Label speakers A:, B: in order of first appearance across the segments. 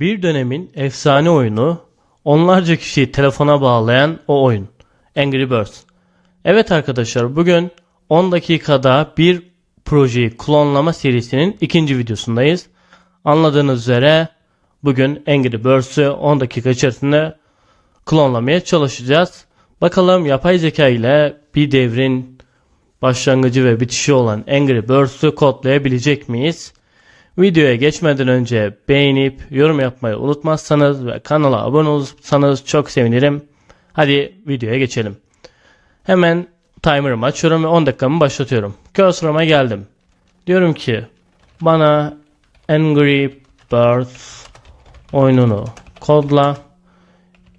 A: Bir dönemin efsane oyunu, onlarca kişiyi telefona bağlayan o oyun. Angry Birds. Evet arkadaşlar bugün 10 dakikada bir projeyi klonlama serisinin ikinci videosundayız. Anladığınız üzere bugün Angry Birds'ü 10 dakika içerisinde klonlamaya çalışacağız. Bakalım yapay zeka ile bir devrin başlangıcı ve bitişi olan Angry Birds'ü kodlayabilecek miyiz? Videoya geçmeden önce beğenip yorum yapmayı unutmazsanız ve kanala abone olursanız çok sevinirim. Hadi videoya geçelim. Hemen timer'ımı açıyorum ve 10 dakikamı başlatıyorum. Cursor'ıma geldim. Diyorum ki bana Angry Birds oyununu kodla.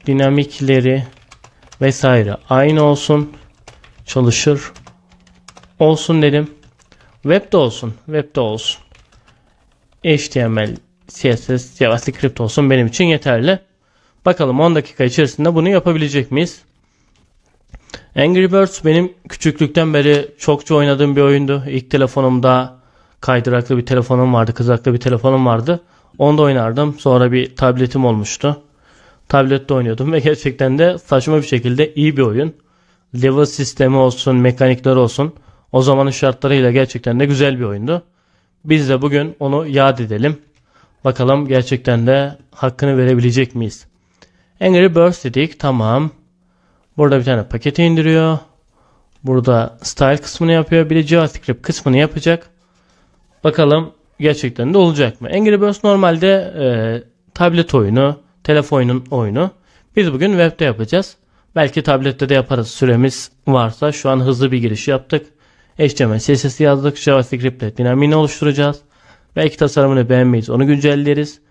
A: Dinamikleri vesaire aynı olsun. Çalışır. Olsun dedim. Web'de olsun. Web'de olsun. HTML, CSS, JavaScript olsun benim için yeterli. Bakalım 10 dakika içerisinde bunu yapabilecek miyiz? Angry Birds benim küçüklükten beri çokça oynadığım bir oyundu. İlk telefonumda kaydıraklı bir telefonum vardı, kızaklı bir telefonum vardı. Onda oynardım. Sonra bir tabletim olmuştu. Tablette oynuyordum ve gerçekten de saçma bir şekilde iyi bir oyun. Level sistemi olsun, mekanikler olsun. O zamanın şartlarıyla gerçekten de güzel bir oyundu. Biz de bugün onu yad edelim. Bakalım gerçekten de hakkını verebilecek miyiz? Angry Birds dedik. Tamam. Burada bir tane paketi indiriyor. Burada style kısmını yapıyor. Bir de JavaScript kısmını yapacak. Bakalım gerçekten de olacak mı? Angry Birds normalde e, tablet oyunu, telefonun oyunu. Biz bugün webde yapacağız. Belki tablette de yaparız. Süremiz varsa şu an hızlı bir giriş yaptık. HTML, CSS yazdık. JavaScript ile dinamiğini oluşturacağız. Belki tasarımını beğenmeyiz. Onu güncelleriz.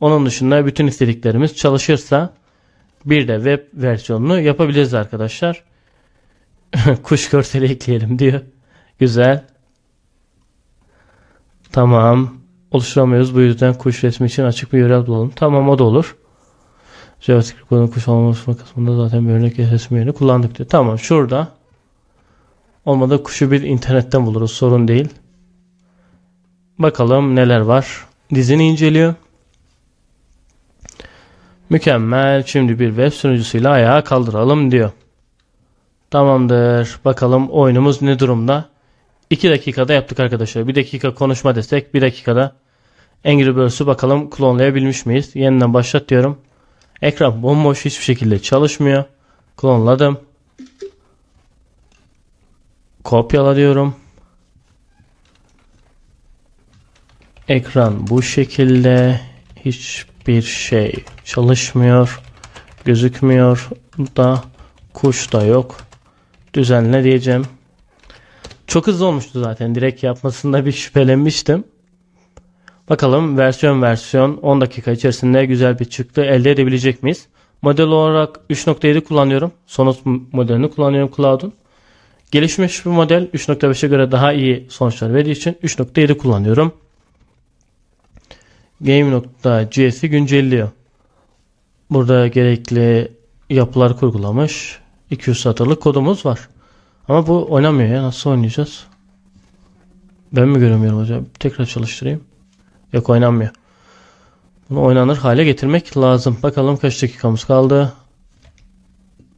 A: Onun dışında bütün istediklerimiz çalışırsa bir de web versiyonunu yapabiliriz arkadaşlar. Kuş görseli ekleyelim diyor. Güzel. Tamam. Oluşturamıyoruz. Bu yüzden kuş resmi için açık bir URL bulalım. Tamam o da olur. JavaScript kodun kuş olması kısmında zaten bir örnek resmi kullandık diyor. Tamam şurada. Olmadı kuşu bir internetten buluruz. Sorun değil. Bakalım neler var. Dizini inceliyor. Mükemmel. Şimdi bir web sunucusuyla ayağa kaldıralım diyor. Tamamdır. Bakalım oyunumuz ne durumda? 2 dakikada yaptık arkadaşlar. 1 dakika konuşma desek 1 dakikada Angry Birds'ü bakalım klonlayabilmiş miyiz? Yeniden başlat diyorum. Ekran bomboş hiçbir şekilde çalışmıyor. Klonladım. Kopyala diyorum. Ekran bu şekilde hiçbir şey çalışmıyor. Gözükmüyor da kuş da yok. Düzenle diyeceğim. Çok hızlı olmuştu zaten. Direkt yapmasında bir şüphelenmiştim. Bakalım versiyon versiyon 10 dakika içerisinde güzel bir çıktı elde edebilecek miyiz? Model olarak 3.7 kullanıyorum. Sonos modelini kullanıyorum Cloud'un. Gelişmiş bir model 3.5'e göre daha iyi sonuçlar verdiği için 3.7 kullanıyorum. Game.js'i güncelliyor. Burada gerekli yapılar kurgulamış. 200 satırlık kodumuz var. Ama bu oynamıyor ya. Nasıl oynayacağız? Ben mi göremiyorum hocam? Tekrar çalıştırayım. Yok oynanmıyor. Bunu oynanır hale getirmek lazım. Bakalım kaç dakikamız kaldı.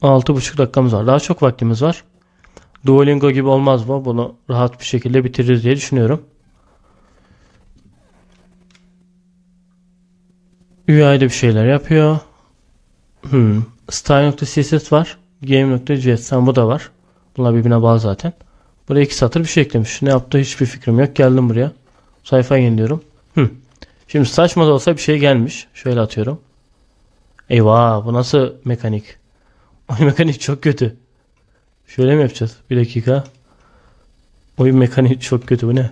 A: 6,5 dakikamız var. Daha çok vaktimiz var. Duolingo gibi olmaz bu. Bunu rahat bir şekilde bitiririz diye düşünüyorum. UI'de bir şeyler yapıyor. Hmm. Style.css var. Game.js bu da var. Bunlar birbirine bağlı zaten. Buraya iki satır bir şey eklemiş. Ne yaptı hiçbir fikrim yok. Geldim buraya. Sayfayı yeniliyorum. Hmm. Şimdi saçma da olsa bir şey gelmiş. Şöyle atıyorum. Eyvah bu nasıl mekanik? Oyun mekanik çok kötü. Şöyle mi yapacağız? Bir dakika. Oyun mekaniği çok kötü bu ne?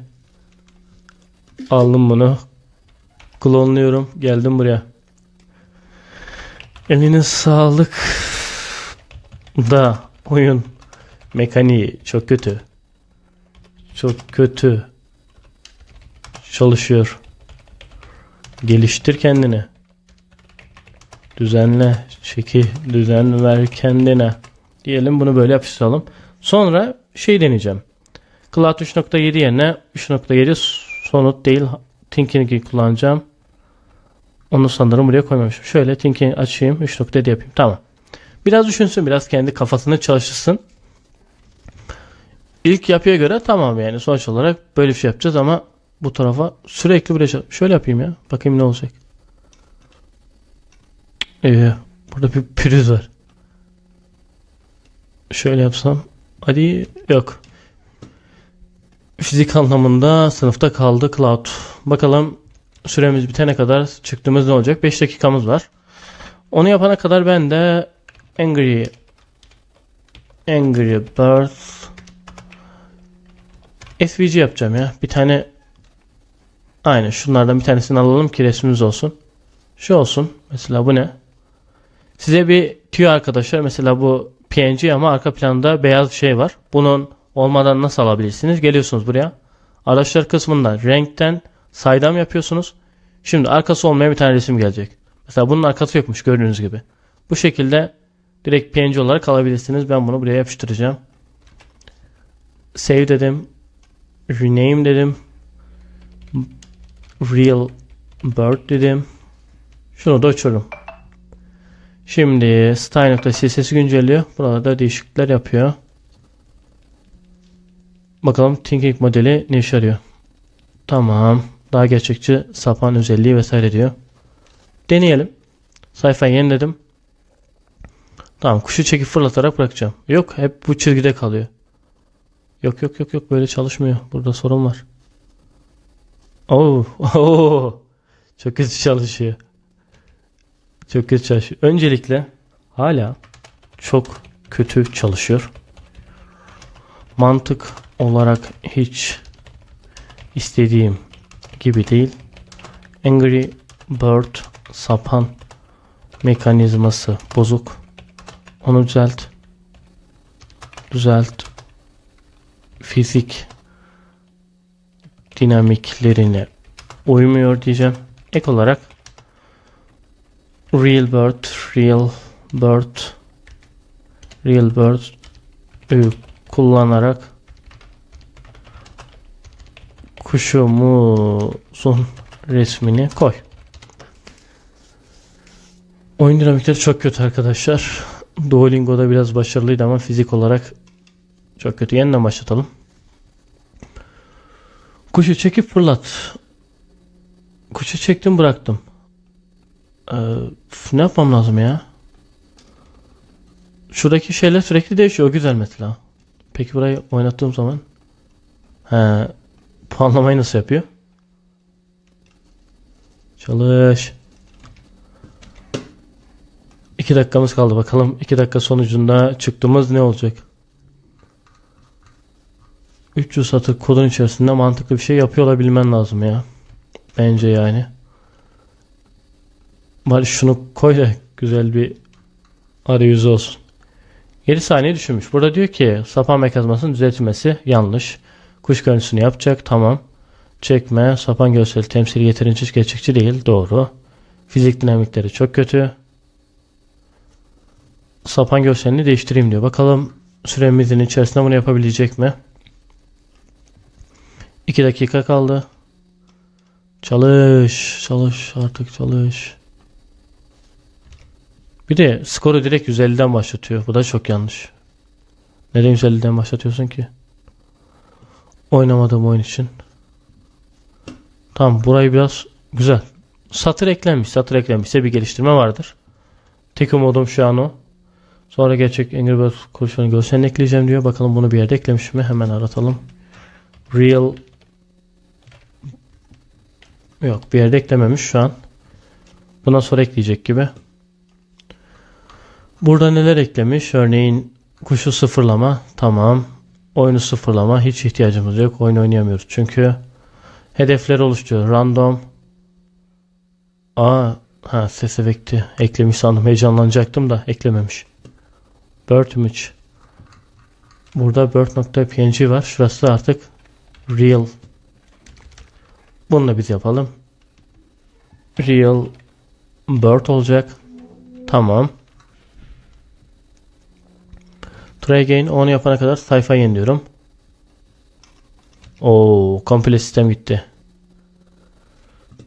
A: Aldım bunu. Klonluyorum. Geldim buraya. Eline sağlık. Da oyun mekaniği çok kötü. Çok kötü. Çalışıyor. Geliştir kendini. Düzenle. Çeki düzen ver kendine. Diyelim bunu böyle yapıştıralım. Sonra şey deneyeceğim. Cloud 3.7 yerine 3.7 sonut değil Thinking kullanacağım. Onu sanırım buraya koymamışım. Şöyle thinking açayım. 3 nokta da yapayım. Tamam. Biraz düşünsün. Biraz kendi kafasını çalıştırsın. İlk yapıya göre tamam yani. Sonuç olarak böyle bir şey yapacağız ama bu tarafa sürekli buraya çal- Şöyle yapayım ya. Bakayım ne olacak. Ee, burada bir pürüz var. Şöyle yapsam. Hadi yok. Fizik anlamında sınıfta kaldı Cloud. Bakalım süremiz bitene kadar çıktığımız ne olacak? 5 dakikamız var. Onu yapana kadar ben de Angry Angry Birds SVG yapacağım ya. Bir tane Aynen şunlardan bir tanesini alalım ki resmimiz olsun. Şu olsun. Mesela bu ne? Size bir tüyo arkadaşlar. Mesela bu PNG ama arka planda beyaz şey var. Bunun olmadan nasıl alabilirsiniz? Geliyorsunuz buraya. Araçlar kısmında renkten saydam yapıyorsunuz. Şimdi arkası olmayan bir tane resim gelecek. Mesela bunun arkası yokmuş gördüğünüz gibi. Bu şekilde direkt PNG olarak alabilirsiniz. Ben bunu buraya yapıştıracağım. Save dedim. Rename dedim. Real bird dedim. Şunu da açıyorum. Şimdi style.css'i güncelliyor. Burada değişiklikler yapıyor. Bakalım thinking modeli ne işe yarıyor. Tamam. Daha gerçekçi sapan özelliği vesaire diyor. Deneyelim. Sayfayı yeniledim. Tamam kuşu çekip fırlatarak bırakacağım. Yok hep bu çizgide kalıyor. Yok yok yok yok böyle çalışmıyor. Burada sorun var. Oo, oo. Çok kötü çalışıyor. Çok kötü çalışıyor. Öncelikle hala çok kötü çalışıyor. Mantık olarak hiç istediğim gibi değil. Angry Bird sapan mekanizması bozuk. Onu düzelt. Düzelt. Fizik dinamiklerine uymuyor diyeceğim. Ek olarak real bird, real bird, real bird ü kullanarak kuşumuzun resmini koy. Oyun dinamikleri çok kötü arkadaşlar. Duolingo'da biraz başarılıydı ama fizik olarak çok kötü. Yeniden başlatalım. Kuşu çekip fırlat. Kuşu çektim bıraktım. Ee, ne yapmam lazım ya? Şuradaki şeyler sürekli değişiyor. O güzel mesela. Peki burayı oynattığım zaman he, puanlamayı nasıl yapıyor? Çalış. 2 dakikamız kaldı. Bakalım 2 dakika sonucunda çıktığımız ne olacak? 300 satır kodun içerisinde mantıklı bir şey yapıyor olabilmen lazım ya. Bence yani. Bari şunu koy da güzel bir arayüzü olsun. 7 saniye düşünmüş. Burada diyor ki sapan mekanizmasının düzeltilmesi yanlış. Kuş görüntüsünü yapacak. Tamam. Çekme. Sapan görseli temsili yeterince gerçekçi değil. Doğru. Fizik dinamikleri çok kötü. Sapan görselini değiştireyim diyor. Bakalım süremizin içerisinde bunu yapabilecek mi? 2 dakika kaldı. Çalış, çalış artık çalış. Bir de skoru direkt 150'den başlatıyor. Bu da çok yanlış. Neden 150'den başlatıyorsun ki? Oynamadığım oyun için. Tamam burayı biraz güzel. Satır eklenmiş. Satır eklenmişse bir geliştirme vardır. Tek umudum şu an o. Sonra gerçek Angry Birds kurşunu görselini ekleyeceğim diyor. Bakalım bunu bir yerde eklemiş mi? Hemen aratalım. Real Yok bir yerde eklememiş şu an. Buna sonra ekleyecek gibi. Burada neler eklemiş? Örneğin kuşu sıfırlama. Tamam. Oyunu sıfırlama. Hiç ihtiyacımız yok. Oyun oynayamıyoruz. Çünkü hedefler oluşturuyor. Random. Aa, ha ses efekti eklemiş sandım. Heyecanlanacaktım da eklememiş. Bird image. Burada bird.png var. Şurası artık real bunu da biz yapalım. Real bird olacak. Tamam. Try again onu yapana kadar sayfa yeniliyorum. Oo, komple sistem gitti.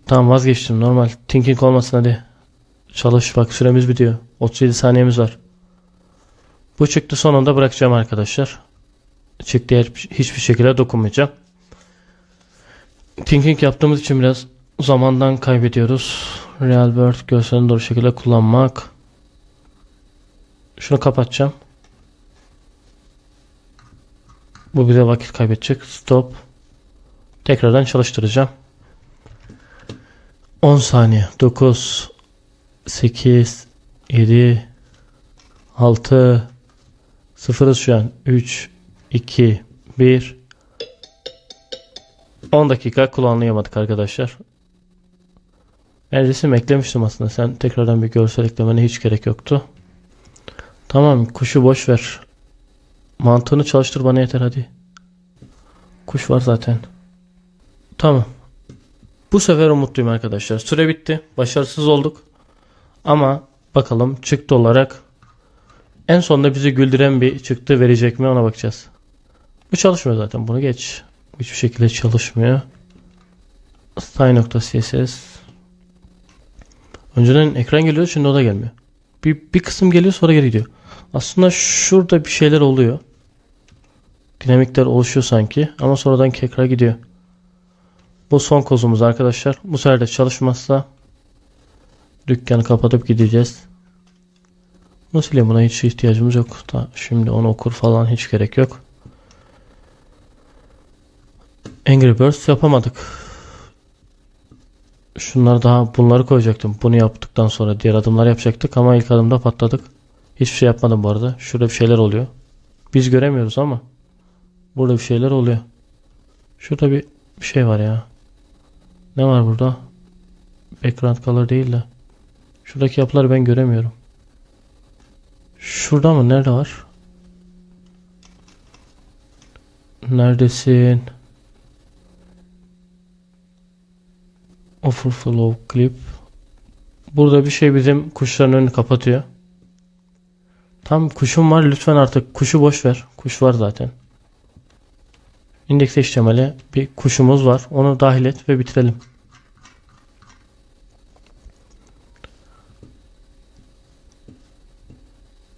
A: Tamam vazgeçtim normal. Thinking olmasın hadi. Çalış bak süremiz bitiyor. 37 saniyemiz var. Bu çıktı sonunda bırakacağım arkadaşlar. Çıktıya hiçbir şekilde dokunmayacağım. Thinking yaptığımız için biraz zamandan kaybediyoruz. Real World görselini doğru şekilde kullanmak. Şunu kapatacağım. Bu bize vakit kaybedecek. Stop. Tekrardan çalıştıracağım. 10 saniye. 9 8 7 6 Sıfırız şu an. 3 2 1 10 dakika kullanlayamadık arkadaşlar. Ben resim eklemiştim aslında. Sen tekrardan bir görsel eklemene hiç gerek yoktu. Tamam kuşu boş ver. Mantığını çalıştır bana yeter hadi. Kuş var zaten. Tamam. Bu sefer umutluyum arkadaşlar. Süre bitti. Başarısız olduk. Ama bakalım çıktı olarak en sonunda bizi güldüren bir çıktı verecek mi ona bakacağız. Bu çalışmıyor zaten. Bunu geç. Hiçbir şekilde çalışmıyor. Style.css Önceden ekran geliyor şimdi o da gelmiyor. Bir, bir kısım geliyor sonra geri gidiyor. Aslında şurada bir şeyler oluyor. Dinamikler oluşuyor sanki ama sonradan ekran gidiyor. Bu son kozumuz arkadaşlar. Bu sefer de çalışmazsa dükkanı kapatıp gideceğiz. Bunu sileyim buna hiç ihtiyacımız yok. Da şimdi onu okur falan hiç gerek yok. Angry Birds yapamadık. Şunlar daha bunları koyacaktım. Bunu yaptıktan sonra diğer adımlar yapacaktık ama ilk adımda patladık. Hiçbir şey yapmadım bu arada. Şurada bir şeyler oluyor. Biz göremiyoruz ama burada bir şeyler oluyor. Şurada bir, şey var ya. Ne var burada? Background color değil de. Şuradaki yapıları ben göremiyorum. Şurada mı? Nerede var? Neredesin? Overflow clip. Burada bir şey bizim kuşların önünü kapatıyor. Tam kuşum var lütfen artık kuşu boş ver. Kuş var zaten. İndeks HTML'e bir kuşumuz var. Onu dahil et ve bitirelim.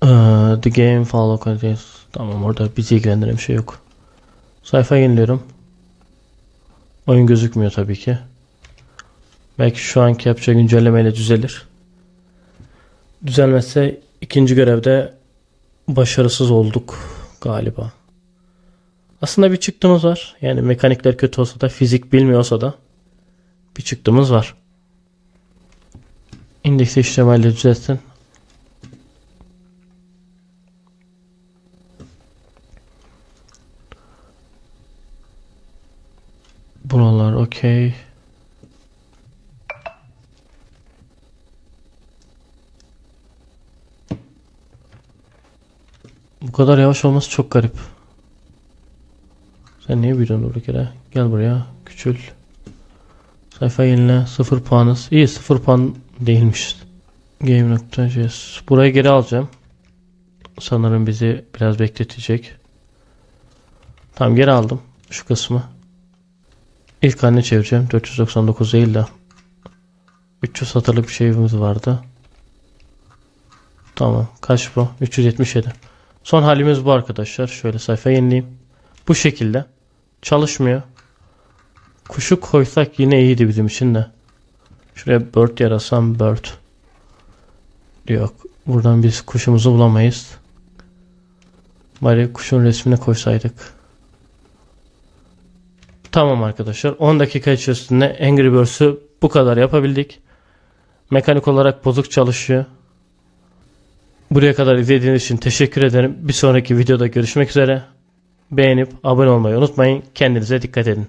A: Ee, the game follow contains. Tamam orada bizi ilgilendiren bir şey yok. Sayfa yeniliyorum. Oyun gözükmüyor tabii ki. Belki şu anki yapacağı güncellemeyle düzelir. Düzelmezse ikinci görevde başarısız olduk galiba. Aslında bir çıktığımız var. Yani mekanikler kötü olsa da fizik bilmiyorsa da bir çıktığımız var. İndeks HTML'de düzelsin. Buralar okey. Bu kadar yavaş olması çok garip. Sen niye büyüdün durduk yere? Gel buraya. Küçül. Sayfa yenile. Sıfır puanız. İyi sıfır puan değilmiş. Game.js. Burayı geri alacağım. Sanırım bizi biraz bekletecek. Tamam geri aldım. Şu kısmı. İlk haline çevireceğim. 499 değil de 300 satırlık bir şeyimiz vardı. Tamam. Kaç bu? 377. Son halimiz bu arkadaşlar. Şöyle sayfa yenileyim. Bu şekilde. Çalışmıyor. Kuşu koysak yine iyiydi bizim için de. Şuraya bird yarasam bird. Yok. Buradan biz kuşumuzu bulamayız. Bari kuşun resmini koysaydık. Tamam arkadaşlar 10 dakika içerisinde Angry Birds'ü bu kadar yapabildik. Mekanik olarak bozuk çalışıyor. Buraya kadar izlediğiniz için teşekkür ederim. Bir sonraki videoda görüşmek üzere. Beğenip abone olmayı unutmayın. Kendinize dikkat edin.